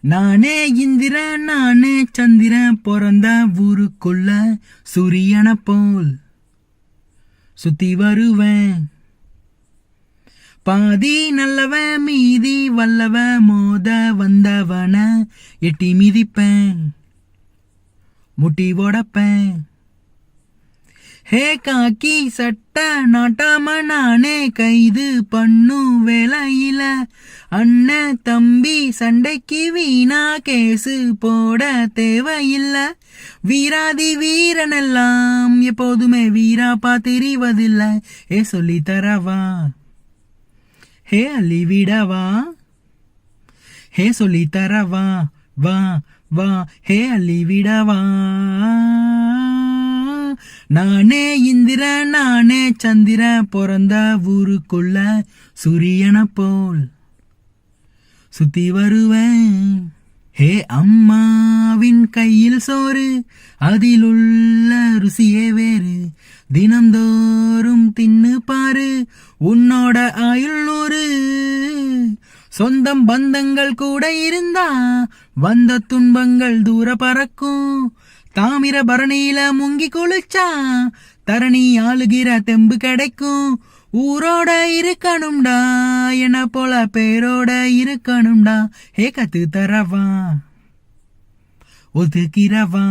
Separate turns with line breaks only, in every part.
நானே இந்திரன் நானே சந்திரன் பிறந்த ஊருக்குள்ள சூரியனை போல் சுத்தி வருவேன். பாதி நல்லவன் மீதி வல்லவன் மோத வந்தவன எட்டி மிதிப்பேன். முட்டி உடப்பேன். ஹே காக்கி சட்ட நாட்டாம நானே கைது பண்ணும் வேலையில. அண்ணன் தம்பி சண்டைக்கு வீணா கேசு போட தேவையில்ல. வீராதி வீரனெல்லாம் எப்போதுமே வீராப்பா தெரிவதில்ல. ஏ சொல்லி தரவா ஹே அள்ளி விடவா ஹே சொல்லி தரவா வா வா ஹே அள்ளி விடவா நானே இந்திரன் நானே சந்திரன் பிறந்த ஊருக்குள்ள சூரியனை போல் சுத்தி வருவேன். ஹே அம்மாவின் கையில் சோறு அதிலுள்ள ருசியே வேறு. தினம்தோறும் தின்னு பாரு உன்னோட ஆயுள் நூறு. சொந்தம் பந்தங்கள் கூட இருந்தா வந்த துன்பங்கள் தூர பறக்கும். தாமிர பரணியில முங்கி குளிச்சா தரணி ஆளுகிற தெம்பு கிடைக்கும். ஊரோட இருக்கணும்டா என்ன போல பேரோட இருக்கணும்டா. ஹே கத்து தரவா. ஒதுக்கிறவா.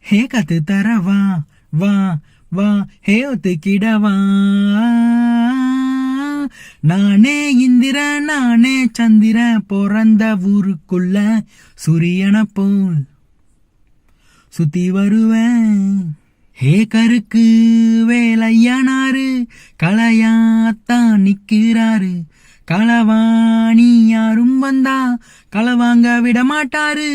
ஹே கத்து தரவா. வா வா ஹே ஒத்துக்கிடவா நானே இந்திர நானே சந்திரன் பிறந்த ஊருக்குள்ள சூரியன போல். சுத்தி வருவேன். ஹே கருக்கு வேலையானாரு களையாத்தான் நிக்கிறாரு களவாணி யாரும் வந்தா களவாங்க விட மாட்டாரு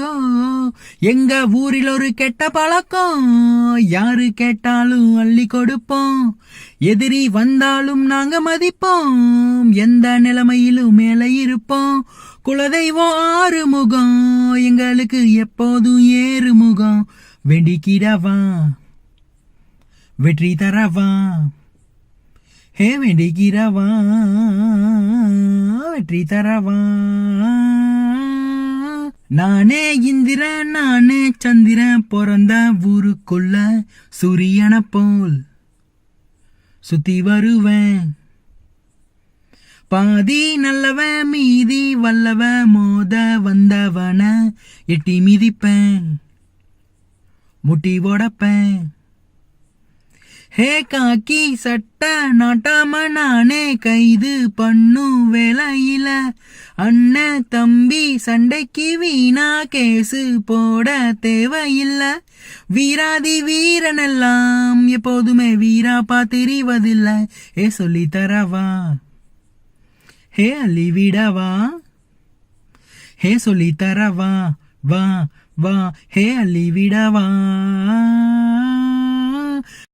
ஓ எங்க ஊரில் ஒரு கெட்ட பழக்கம் யாரு கேட்டாலும் அள்ளி கொடுப்போம். எதிரி வந்தாலும் நாங்க மதிப்போம். எந்த நிலைமையிலும் மேலே இருப்போம். குலதெய்வம் ஆறு முகம் எங்களுக்கு எப்போதும் ஏறு. வேண்டிக்கிடவா வெற்றி தரவா ஹே வேண்டிக்கிறவா வெற்றி தரவா நானே இந்திரன் நானே சந்திரன் பிறந்த ஊருக்குள்ள சூரியன போல் சுத்தி வருவேன் பாதி நல்லவன் மீதி வல்லவன் மோத வந்தவன எட்டி மிதிப்பேன் முட்டி உடப்பேன். ஹே காக்கி சட்ட நாட்டாம நானே கைது பண்ணும் வேலையில. அண்ணன் தம்பி சண்டைக்கு வீணா கேசு போட தேவையில்ல. வீராதி வீரனெல்லாம் எப்போதுமே வீராப்பா தெரிவதில்ல ஏ சொல்லி தரவா? ஹே அள்ளி விடவா? ஹே சொல்லி தரவா? வா வா ஹே அள்ளி விடவா.